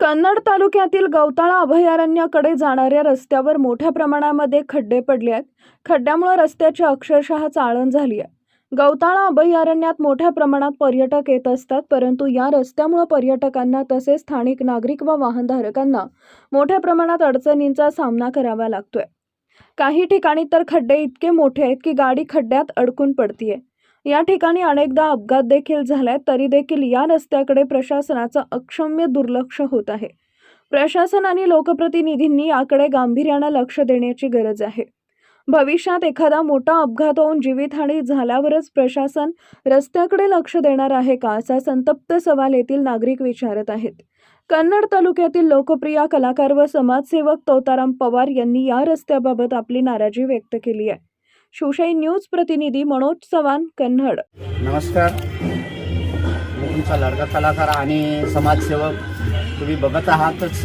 कन्नड तालुक्यातील गवताळा अभयारण्याकडे जाणाऱ्या रस्त्यावर मोठ्या प्रमाणामध्ये खड्डे पडले आहेत. खड्ड्यामुळे रस्त्याची अक्षरशः चाळण झाली आहे. गवताळा अभयारण्यात मोठ्या प्रमाणात पर्यटक येत असतात परंतु या रस्त्यामुळे पर्यटकांना तसेच स्थानिक नागरिक व वाहनधारकांना मोठ्या प्रमाणात अडचणींचा सामना करावा लागतोय. काही ठिकाणी तर खड्डे इतके मोठे आहेत की गाडी खड्ड्यात अडकून पडतीये. या ठिकाणी अनेकदा अपघात देखील झालाय तरी देखील या रस्त्याकडे प्रशासनाचं अक्षम्य दुर्लक्ष होत आहे. प्रशासन आणि लोकप्रतिनिधींनी याकडे गांभीर्यानं लक्ष देण्याची गरज आहे. भविष्यात एखादा मोठा अपघात होऊन जीवितहानी झाल्यावरच प्रशासन रस्त्याकडे लक्ष देणार आहे का असा संतप्त सवाल येथील नागरिक विचारत आहेत. कन्नड तालुक्यातील लोकप्रिय कलाकार व समाजसेवक तोताराम पवार यांनी या रस्त्याबाबत आपली नाराजी व्यक्त केली आहे. शिवशाही न्यूज प्रतिनिधी मनोज चव्हाण कन्नड. नमस्कार. मी तुमचा लाडका कलाकार आणि समाजसेवक. तुम्ही बघत आहातच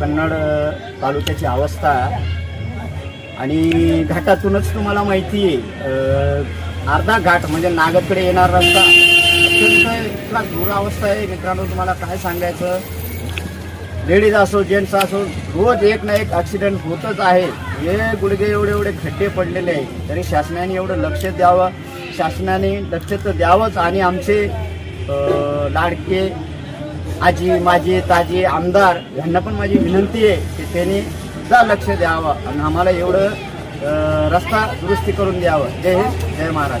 कन्नड तालुक्याची अवस्था. आणि घाटातूनच तुम्हाला माहिती आहे अर्धा घाट म्हणजे नागदकडे येणार रस्ता. अत्यंत इतका दूर अवस्था आहे. मित्रांनो तुम्हाला काय सांगायचं? लेडीज असो जेंट्स असो रोज एक ना एक ॲक्सिडेंट होतच आहे. हे गुडघे एवढे एवढे खड्डे पडलेले आहे तरी शासनाने एवढं लक्ष द्यावं. शासनाने लक्ष तर द्यावंच आणि आमचे लाडके आजी माझी ताजी आमदार यांना पण माझी विनंती आहे की त्यांनी सुद्धा लक्ष द्यावं. आणि आम्हाला एवढं रस्ता दुरुस्ती करून द्यावं. जय हिंद जय महाराज